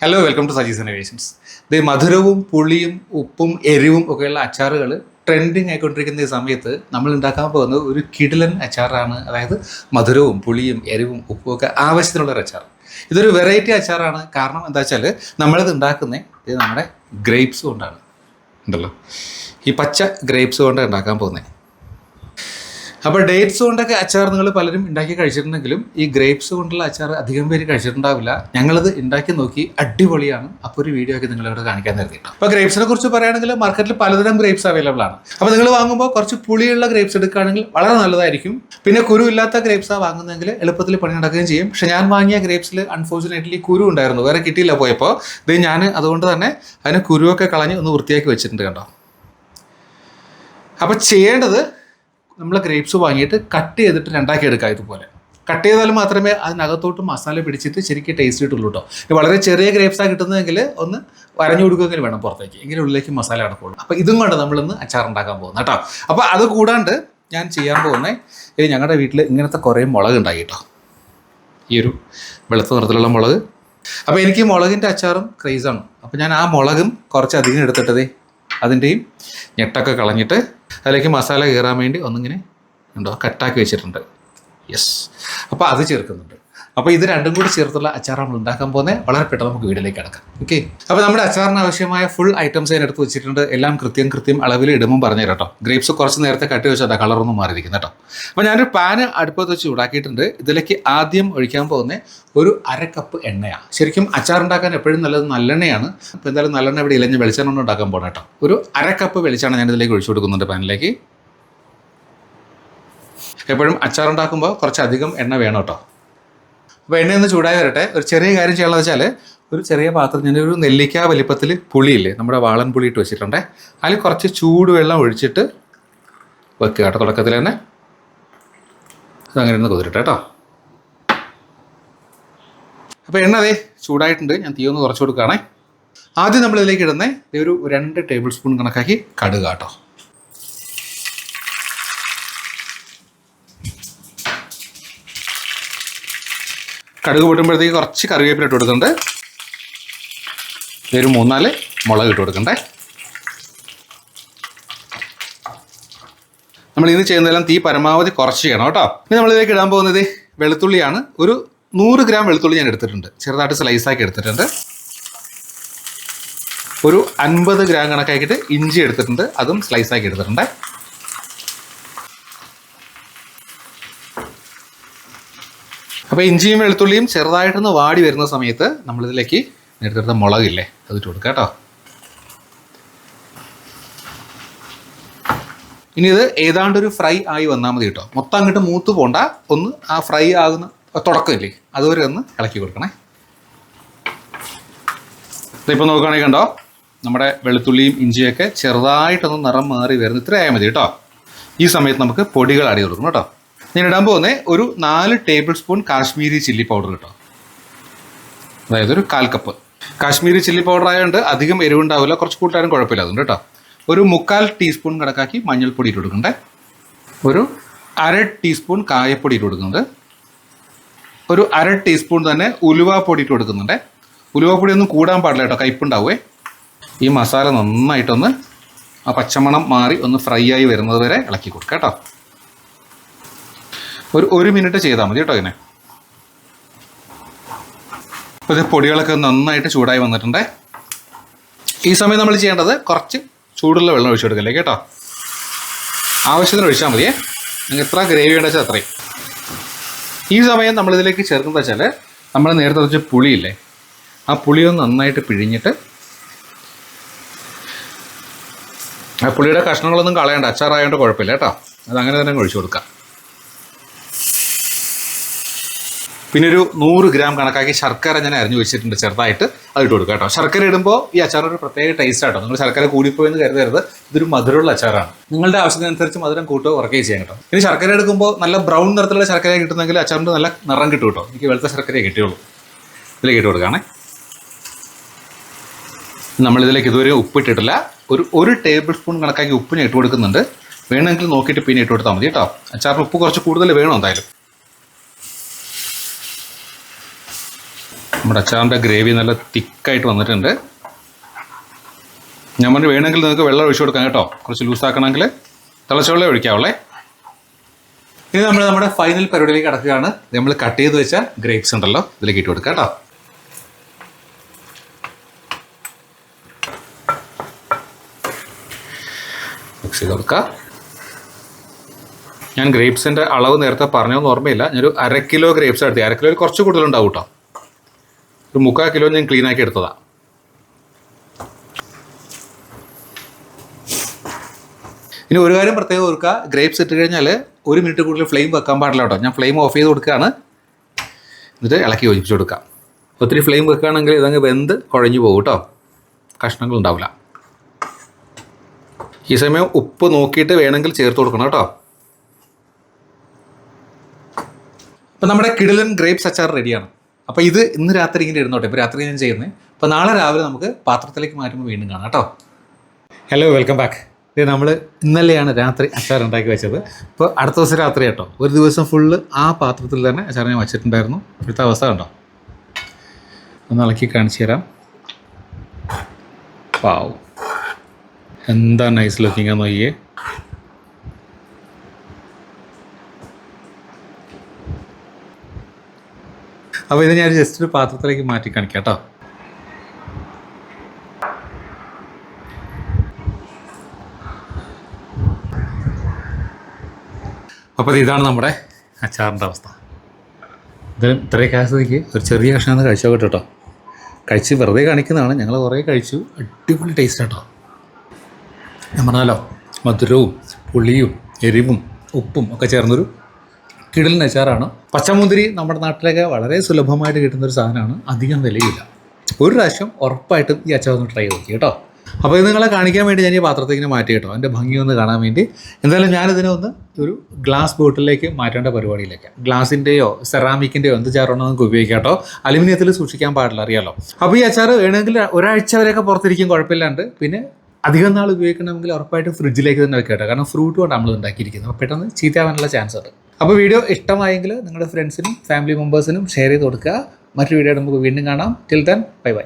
Hello welcome to Saji's innovations ഇത് മധുരവും പുളിയും ഉപ്പും എരിവും ഒക്കെയുള്ള അച്ചാറുകൾ ട്രെൻഡിങ് ആയിക്കൊണ്ടിരിക്കുന്ന ഈ സമയത്ത് നമ്മൾ ഉണ്ടാക്കാൻ പോകുന്നത് ഒരു കിടിലൻ അച്ചാറാണ്. അതായത് മധുരവും പുളിയും എരിവും ഉപ്പും ഒക്കെ ആവശ്യത്തിനുള്ള ഒരു അച്ചാർ ഇതൊരു വെറൈറ്റി അച്ചാറാണ്. കാരണം എന്താ വെച്ചാൽ നമ്മളിത് ഉണ്ടാക്കുന്നത് ഇത് നമ്മുടെ ഗ്രേപ്സ് കൊണ്ടാണ്. ഉണ്ടല്ലോ? ഈ പച്ച ഗ്രേപ്സ് കൊണ്ട് ഉണ്ടാക്കാൻ പോകുന്നത് അപ്പോൾ ഡേറ്റ്സ് കൊണ്ടൊക്കെ അച്ചാർ നിങ്ങൾ പലരും ഉണ്ടാക്കി കഴിച്ചിട്ടുണ്ടെങ്കിലും ഈ ഗ്രേപ്സ് കൊണ്ടുള്ള അച്ചാർ അധികം പേര് കഴിച്ചിട്ടുണ്ടാവില്ല. ഞങ്ങളത് ഉണ്ടാക്കി നോക്കി അടിപൊളിയാണ്. അപ്പോൾ ഒരു വീഡിയോ ഒക്കെ നിങ്ങളോട് കാണിക്കാൻ നിർത്തിയിട്ടോ അപ്പോൾ ഗ്രേപ്സിനെ കുറിച്ച് പറയുകയാണെങ്കിൽ മാർക്കറ്റിൽ പലതരം ഗ്രേപ്സ് അവൈലബിൾ ആണ്. അപ്പോൾ നിങ്ങൾ വാങ്ങുമ്പോൾ കുറച്ച് പുളിയുള്ള ഗ്രേപ്സ് എടുക്കുകയാണെങ്കിൽ വളരെ നല്ലതായിരിക്കും. പിന്നെ കുരു ഇല്ലാത്ത ഗ്രേപ്സാണ് വാങ്ങുന്നതെങ്കിൽ എളുപ്പത്തിൽ പണി നടക്കുകയും ചെയ്യും. പക്ഷെ ഞാൻ വാങ്ങിയ ഗ്രേപ്സിൽ അൺഫോർച്ചുനേറ്റ്ലി കുരു ഉണ്ടായിരുന്നു. വേറെ കിട്ടിയില്ല പോയപ്പോൾ. ഇത് ഞാൻ അതുകൊണ്ട് തന്നെ അതിന് കുരുവൊക്കെ കളഞ്ഞ് ഒന്ന് വൃത്തിയാക്കി വെച്ചിട്ടുണ്ട് കണ്ടോ. അപ്പോൾ ചെയ്യേണ്ടത് നമ്മൾ ഗ്രേപ്സ് വാങ്ങിയിട്ട് കട്ട് ചെയ്തിട്ട് രണ്ടാക്കി എടുക്കുക ഇതുപോലെ. കട്ട് ചെയ്താൽ മാത്രമേ അതിനകത്തോട്ട് മസാല പിടിച്ചിട്ട് ശരിക്കും ടേസ്റ്റ് കിട്ടുള്ളൂ കേട്ടോ വളരെ ചെറിയ ഗ്രേപ്സാണ് കിട്ടുന്നതെങ്കിൽ ഒന്ന് വരഞ്ഞു കൊടുക്കുകയെങ്കിലും വേണം പുറത്തേക്ക്. എങ്കിലും ഉള്ളിലേക്ക് മസാല അടക്കുള്ളൂ. അപ്പോൾ ഇതും കൊണ്ട് നമ്മളിന്ന് അച്ചാർ ഉണ്ടാക്കാൻ പോകുന്നത് കേട്ടോ അപ്പോൾ അത് കൂടാണ്ട് ഞാൻ ചെയ്യാൻ പോകുന്നത് ഞങ്ങളുടെ വീട്ടിൽ ഇങ്ങനത്തെ കുറേ മുളക് ഉണ്ടായി കേട്ടോ ഈ ഒരു വെളുത്ത നിറത്തിലുള്ള മുളക്. അപ്പോൾ എനിക്ക് മുളകിന്റെ അച്ചാറും ക്രേസാണ് അപ്പോൾ ഞാൻ ആ മുളകും കുറച്ചധികം എടുത്തിട്ടതേ അതിന്റെയും ഞെട്ടൊക്കെ കളഞ്ഞിട്ട് അതിലേക്ക് മസാല കയറാൻ വേണ്ടി ഒന്നിങ്ങനെ ഉണ്ടോ? കട്ടാക്കി വെച്ചിട്ടുണ്ട്. യെസ് അപ്പോൾ അത് ചേർക്കുന്നുണ്ട്. അപ്പോൾ ഇത് രണ്ടും കൂടി ചേർത്തുള്ള അച്ചാർ നമ്മൾ ഉണ്ടാക്കാൻ പോകുന്നത്. വളരെ പെട്ടെന്ന് നമുക്ക് വീട്ടിലേക്ക് കിടക്കാം. ഓക്കെ അപ്പോൾ നമ്മുടെ അച്ചാറിന് ആവശ്യമായ ഫുൾ ഐറ്റംസ് അതിനടുത്ത് വെച്ചിട്ടുണ്ട്. എല്ലാം കൃത്യം കൃത്യം അളവിൽ ഇടുമ്പോൾ പറഞ്ഞു കേട്ടോ. ഗ്രേപ്സ് കുറച്ച് നേരത്തെ കട്ട് വെച്ചാൽ കളറൊന്നും മാറിയിരിക്കുന്നു കേട്ടോ. അപ്പോൾ ഞാനൊരു പാന് അടുപ്പത്ത് വെച്ച് ചൂടാക്കിയിട്ടുണ്ട്. ഇതിലേക്ക് ആദ്യം ഒഴിക്കാൻ പോകുന്ന ഒരു അര കപ്പ് എണ്ണയാണ് ശരിക്കും അച്ചാർ ഉണ്ടാക്കാൻ എപ്പോഴും നല്ലത് നല്ലെണ്ണയാണ്. അപ്പോൾ എന്തായാലും നല്ലെണ്ണ ഇവിടെ ഇലഞ്ഞ് വെളിച്ചെണ്ണ കൊണ്ട് ഉണ്ടാക്കാൻ പോകണം കേട്ടോ. ഒരു അര കപ്പ് വെളിച്ചെണ്ണ ഞാൻ ഇതിലേക്ക് ഒഴിച്ചു കൊടുക്കുന്നുണ്ട് പാനിലേക്ക് എപ്പോഴും അച്ചാർ ഉണ്ടാക്കുമ്പോൾ കുറച്ചധികം എണ്ണ വേണം കേട്ടോ. അപ്പോൾ എണ്ണ ചൂടായി വരട്ടെ. ഒരു ചെറിയ കാര്യം ചെയ്യാനുള്ളത് വെച്ചാൽ ഒരു ചെറിയ പാത്രം ഞാൻ ഒരു നെല്ലിക്ക വലിപ്പത്തിൽ പുളിയില്ലേ നമ്മുടെ വാളൻ പുളി ഇട്ട് വെച്ചിട്ടുണ്ടേ. അതിൽ കുറച്ച് ചൂടുവെള്ളം ഒഴിച്ചിട്ട് വെക്കുക കേട്ടോ തുടക്കത്തിൽ തന്നെ. അതങ്ങനെ ഒന്ന് കുതിരട്ടെ കേട്ടോ. അപ്പോൾ എണ്ണ അതേ ചൂടായിട്ടുണ്ട് ഞാൻ തീ ഒന്ന് കുറച്ച് കൊടുക്കുകയാണേ. ആദ്യം നമ്മൾ ഇതിലേക്ക് ഇടുന്നത് ഒരു രണ്ട് ടേബിൾ സ്പൂൺ കണക്കാക്കി കടുക കേട്ടോ കടുക് പൊട്ടുമ്പോഴത്തേക്ക് കുറച്ച് കറിവേപ്പില ഇട്ട് കൊടുക്കുന്നുണ്ട് ഒരു മൂന്നാൽ മുളക് ഇട്ട് കൊടുക്കണ്ടേ. നമ്മൾ ഇന്ന് ചെയ്യുന്നതെല്ലാം തീ പരമാവധി കുറച്ച് ചെയ്യണം കേട്ടോ. ഇനി നമ്മളിതിലേക്ക് ഇടാൻ പോകുന്നത് വെളുത്തുള്ളിയാണ്. ഒരു നൂറ് ഗ്രാം വെളുത്തുള്ളി ഞാൻ എടുത്തിട്ടുണ്ട്. ചെറുതായിട്ട് സ്ലൈസാക്കി എടുത്തിട്ടുണ്ട്. ഒരു അൻപത് ഗ്രാം കണക്കാക്കിയിട്ട് ഇഞ്ചി എടുത്തിട്ടുണ്ട്. അതും സ്ലൈസാക്കി എടുത്തിട്ടുണ്ട്. അപ്പോൾ ഇഞ്ചിയും വെളുത്തുള്ളിയും ചെറുതായിട്ടൊന്ന് വാടി വരുന്ന സമയത്ത് നമ്മളിതിലേക്ക് നേരത്തെ മുളകില്ലേ അത് ഇട്ട് കൊടുക്കാം കേട്ടോ. ഇനി ഇത് ഏതാണ്ട് ഒരു ഫ്രൈ ആയി വന്നാൽ മതി കേട്ടോ. മൊത്തം അങ്ങോട്ട് മൂത്ത് പോണ്ട. ഒന്ന് ആ ഫ്രൈ ആകുന്ന തുടക്കമില്ലേ അതുവരെ ഒന്ന് ഇളക്കി കൊടുക്കണേ. ഇതിപ്പോൾ നോക്കുകയാണെങ്കിൽ കണ്ടോ നമ്മുടെ വെളുത്തുള്ളിയും ഇഞ്ചിയൊക്കെ ചെറുതായിട്ടൊന്ന് നിറം മാറി വരുന്ന ഇത്രയായ മതി കേട്ടോ. ഈ സമയത്ത് നമുക്ക് പൊടികൾ ആഡ് കൊടുക്കണം കേട്ടോ. ഞാൻ ഇടാൻ പോകുന്നത് ഒരു നാല് tablespoon Kashmiri chilli powder കേട്ടോ അതായത് ഒരു കാൽ കപ്പ് കാശ്മീരി ചില്ലി പൗഡർ ആയതുകൊണ്ട് അധികം എരിവുണ്ടാവില്ല കുറച്ച് കൂട്ടാനും കുഴപ്പമില്ല അതുകൊണ്ട് കേട്ടോ ഒരു മുക്കാൽ ടീസ്പൂൺ കണക്കാക്കി മഞ്ഞൾപ്പൊടി ഇട്ട് ഒരു അര ടീസ്പൂൺ കായപ്പൊടി ഇട്ട് കൊടുക്കുന്നുണ്ട്. ഒരു അര ടീസ്പൂൺ തന്നെ ഉലുവാപ്പൊടി ഇട്ട് കൊടുക്കുന്നുണ്ട്. ഉലുവാപ്പൊടി ഒന്നും കൂടാൻ പാടില്ല കേട്ടോ കയ്പുണ്ടാവേ ഈ മസാല നന്നായിട്ടൊന്ന് ആ പച്ചമണം മാറി ഒന്ന് ഫ്രൈ ആയി വരുന്നത് വരെ ഇളക്കി കൊടുക്കാം കേട്ടോ ഒരു ഒരു മിനിറ്റ് ചെയ്താൽ മതി കേട്ടോ ഇതിനെ. അപ്പോൾ ഇത് പൊടികളൊക്കെ നന്നായിട്ട് ചൂടായി വന്നിട്ടുണ്ട്. ഈ സമയം നമ്മൾ ചെയ്യേണ്ടത് കുറച്ച് ചൂടുള്ള വെള്ളം ഒഴിച്ചു കൊടുക്കല്ലേ കേട്ടോ? ആവശ്യത്തിന് ഒഴിച്ചാൽ മതിയേ. നിങ്ങൾ എത്ര ഗ്രേവി വെച്ചാൽ അത്രയും. ഈ സമയം നമ്മളിതിലേക്ക് ചേർക്കുന്നത് വെച്ചാൽ നമ്മൾ നേരത്തെ വെച്ച പുളിയില്ലേ ആ പുളി ഒന്ന് നന്നായിട്ട് പിഴിഞ്ഞിട്ട് ആ പുളിയുടെ കഷ്ണങ്ങളൊന്നും കളയണ്ട അച്ചാറായതുകൊണ്ട് കുഴപ്പമില്ല കേട്ടോ. അത് അങ്ങനെ തന്നെ ഒഴിച്ചു കൊടുക്കാം. പിന്നെ ഒരു നൂറ് ഗ്രാം കണക്കാക്കി ശർക്കര ഞാൻ അരിഞ്ഞു വെച്ചിട്ടുണ്ട് ചെറുതായിട്ട്. അത് ഇട്ട് കൊടുക്കുക കേട്ടോ. ശർക്കര ഇടുമ്പോൾ ഈ അച്ചാർ ഒരു പ്രത്യേക ടേസ്റ്റ് ആട്ടോ. നിങ്ങൾ ശർക്കര കൂടിപ്പോയെന്ന് കരുതരുത്. ഇതൊരു മധുരമുള്ള അച്ചാറാണ്. നിങ്ങളുടെ ആവശ്യത്തിനനുസരിച്ച് മധുരം കൂട്ടോ ഉറക്കുകയും ചെയ്യാം കേട്ടോ. ഇനി ശർക്കര എടുക്കുമ്പോൾ നല്ല ബ്രൗൺ നിറത്തിലുള്ള ശർക്കര കിട്ടുന്നെങ്കിൽ അച്ചാറിന്റെ നല്ല നിറം കിട്ടും കേട്ടോ. എനിക്ക് വെളുത്ത ശർക്കരയെ കിട്ടിയുള്ളൂ. ഇതിലേക്ക് ഇട്ട് കൊടുക്കുകയാണേ നമ്മളിതിലേക്ക് ഇതുവരെ ഉപ്പിട്ടിട്ടില്ല. ഒരു ഒരു ടേബിൾ സ്പൂൺ കണക്കാക്കി ഉപ്പ് ഞാൻ ഇട്ട് കൊടുക്കുന്നുണ്ട്. വേണമെങ്കിൽ നോക്കിയിട്ട് പിന്നെ ഇട്ട് കൊടുത്താൽ മതി കേട്ടോ. അച്ചാറിന് ഉപ്പ് കുറച്ച് കൂടുതൽ വേണം എന്തായാലും? നമ്മുടെ അച്ചാറിന്റെ ഗ്രേവി നല്ല തിക്കായിട്ട് വന്നിട്ടുണ്ട്. ഞാൻ പറഞ്ഞു വേണമെങ്കിൽ നിങ്ങൾക്ക് വെള്ളം ഒഴിച്ചു കൊടുക്കാം കേട്ടോ. കുറച്ച് ലൂസാക്കണമെങ്കിൽ തിളച്ച വെള്ളം ഒഴിക്കാവുള്ളേ ഇനി നമ്മൾ നമ്മുടെ ഫൈനൽ പരിപാടിയിലേക്ക് കിടക്കുകയാണ്. നമ്മൾ കട്ട് ചെയ്ത് വെച്ച ഗ്രേപ്സ് ഉണ്ടല്ലോ ഇതിലേക്ക് ഇട്ട് കൊടുക്കാം കേട്ടോ. മിക്സ് ചെയ്ത് കൊടുക്കുക ഞാൻ ഗ്രേപ്സിന്റെ അളവ് നേരത്തെ പറഞ്ഞൊന്നും ഓർമ്മയില്ല. ഞാനൊരു അര കിലോ ഗ്രേപ്സ് എടുത്തി. അര കിലോയിൽ കുറച്ച് കൂടുതലുണ്ടാവും കേട്ടോ. ഒരു മുക്കാൽ കിലോ ഞാൻ ക്ലീൻ ആക്കി എടുത്തതാ. ഇനി ഒരു കാര്യം പ്രത്യേകം ഓർക്കുക. ഗ്രേപ്സ് ഇട്ട് കഴിഞ്ഞാൽ ഒരു മിനിറ്റ് കൂടുതൽ ഫ്ലെയിം വെക്കാൻ പാടില്ല കേട്ടോ. ഞാൻ ഫ്ലെയിം ഓഫ് ചെയ്ത് കൊടുക്കുകയാണ്. എന്നിട്ട് ഇളക്കി യോജിപ്പിച്ച് കൊടുക്കാം. ഒത്തിരി ഫ്ലെയിം വെക്കുകയാണെങ്കിൽ ഇതങ്ങ് വെന്ത് കുഴഞ്ഞു പോകും കേട്ടോ. കഷ്ണങ്ങൾ ഉണ്ടാവില്ല. ഈ സമയം ഉപ്പ് നോക്കിയിട്ട് വേണമെങ്കിൽ ചേർത്ത് കൊടുക്കണം കേട്ടോ. അപ്പം നമ്മുടെ കിടിലൻ ഗ്രേപ്സ് അച്ചാർ റെഡിയാണ് അപ്പോൾ ഇത് ഇന്ന് രാത്രി ഇങ്ങനെ ഇരുന്നോട്ടെ. ഇപ്പോൾ രാത്രി ഞാൻ ചെയ്യുന്നത് അപ്പോൾ നാളെ രാവിലെ നമുക്ക് പാത്രത്തിലേക്ക് മാറ്റുമ്പോൾ വീണ്ടും കാണാം കേട്ടോ. ഹലോ വെൽക്കം ബാക്ക് ഇത് നമ്മൾ ഇന്നലെയാണ് രാത്രി അച്ചാർ ഉണ്ടാക്കി വെച്ചത്. ഇപ്പോൾ അടുത്ത ദിവസം രാത്രി കേട്ടോ. ഒരു ദിവസം ഫുള്ള് ആ പാത്രത്തിൽ തന്നെ അച്ചാർ ഞാൻ വെച്ചിട്ടുണ്ടായിരുന്നു. ഇപ്പോഴത്തെ അവസ്ഥ കണ്ടോ? ഒന്ന് ഇളക്കി കാണിച്ചു തരാം. പാവ് എന്താ നൈസ് ലുക്കിംഗ് നോക്കിയേ അപ്പോൾ ഇത് ഞാൻ ജസ്റ്റ് ഒരു പാത്രത്തിലേക്ക് മാറ്റി കാണിക്കാം കേട്ടോ. അപ്പോൾ ഇതാണ് നമ്മുടെ അച്ചാറിന്റെ അവസ്ഥ. ഇതിലും ഇത്രയും കാശത്തേക്ക് ഒരു ചെറിയ കഷ്ണം കഴിച്ചു കേട്ടോ. കഴിച്ച് വെറുതെ കാണിക്കുന്നതാണ്. ഞങ്ങൾ കുറേ കഴിച്ചു. അടിപൊളി ടേസ്റ്റ് കേട്ടോ ഞാൻ പറഞ്ഞാലോ മധുരവും പുളിയും എരിവും ഉപ്പും ഒക്കെ ചേർന്നൊരു കിടലിന് അച്ചാറാണ് പച്ചമുന്തിരി നമ്മുടെ നാട്ടിലൊക്കെ വളരെ സുലഭമായിട്ട് കിട്ടുന്ന ഒരു സാധനമാണ്. അധികം വിലയില്ല. ഒരു പ്രാവശ്യം ഉറപ്പായിട്ടും ഈ അച്ചാർ ഒന്ന് ട്രൈ ചെയ്ത് നോക്കി കേട്ടോ. അപ്പോൾ ഇത് നിങ്ങളെ കാണിക്കാൻ വേണ്ടി ഞാൻ ഈ പാത്രത്തേക്ക് ഇങ്ങനെ മാറ്റി കേട്ടോ. എന്റെ ഭംഗി ഒന്ന് കാണാൻ വേണ്ടി. എന്തായാലും ഞാനിതിനെ ഒന്ന് ഒരു ഗ്ലാസ് ബോട്ടിലേക്ക് മാറ്റേണ്ട പരിപാടിയിലേക്ക്. ഗ്ലാസിന്റെയോ സെറാമിക്കിന്റെയോ എന്ത് ചാറാണോ നമുക്ക് ഉപയോഗിക്കാം കേട്ടോ. അലുമിനിയത്തിൽ സൂക്ഷിക്കാൻ പാടില്ല അറിയാലോ. അപ്പോൾ ഈ അച്ചാർ വേണമെങ്കിൽ ഒരാഴ്ച വരെയൊക്കെ പുറത്തിരിക്കും കുഴപ്പമില്ലാണ്ട്. പിന്നെ അധികം നാൾ ഉപയോഗിക്കണമെങ്കിൽ ഉറപ്പായിട്ടും ഫ്രിഡ്ജിലേക്ക് തന്നെ വെക്കട്ടെ കാരണം ഫ്രൂട്ട് കൊണ്ട് നമ്മൾ ഉണ്ടാക്കിയിരിക്കുന്നത്. പെട്ടെന്ന് ചീത്തയാവാനുള്ള ചാൻസ് ഉണ്ട്. അപ്പോൾ വീഡിയോ ഇഷ്ടമായെങ്കിൽ നിങ്ങളുടെ ഫ്രണ്ട്സിനും ഫാമിലി മെമ്പേഴ്സിനും ഷെയർ ചെയ്ത് കൊടുക്കുക. മറ്റൊരു വീഡിയോ നമുക്ക് വീണ്ടും കാണാം. Till then bye bye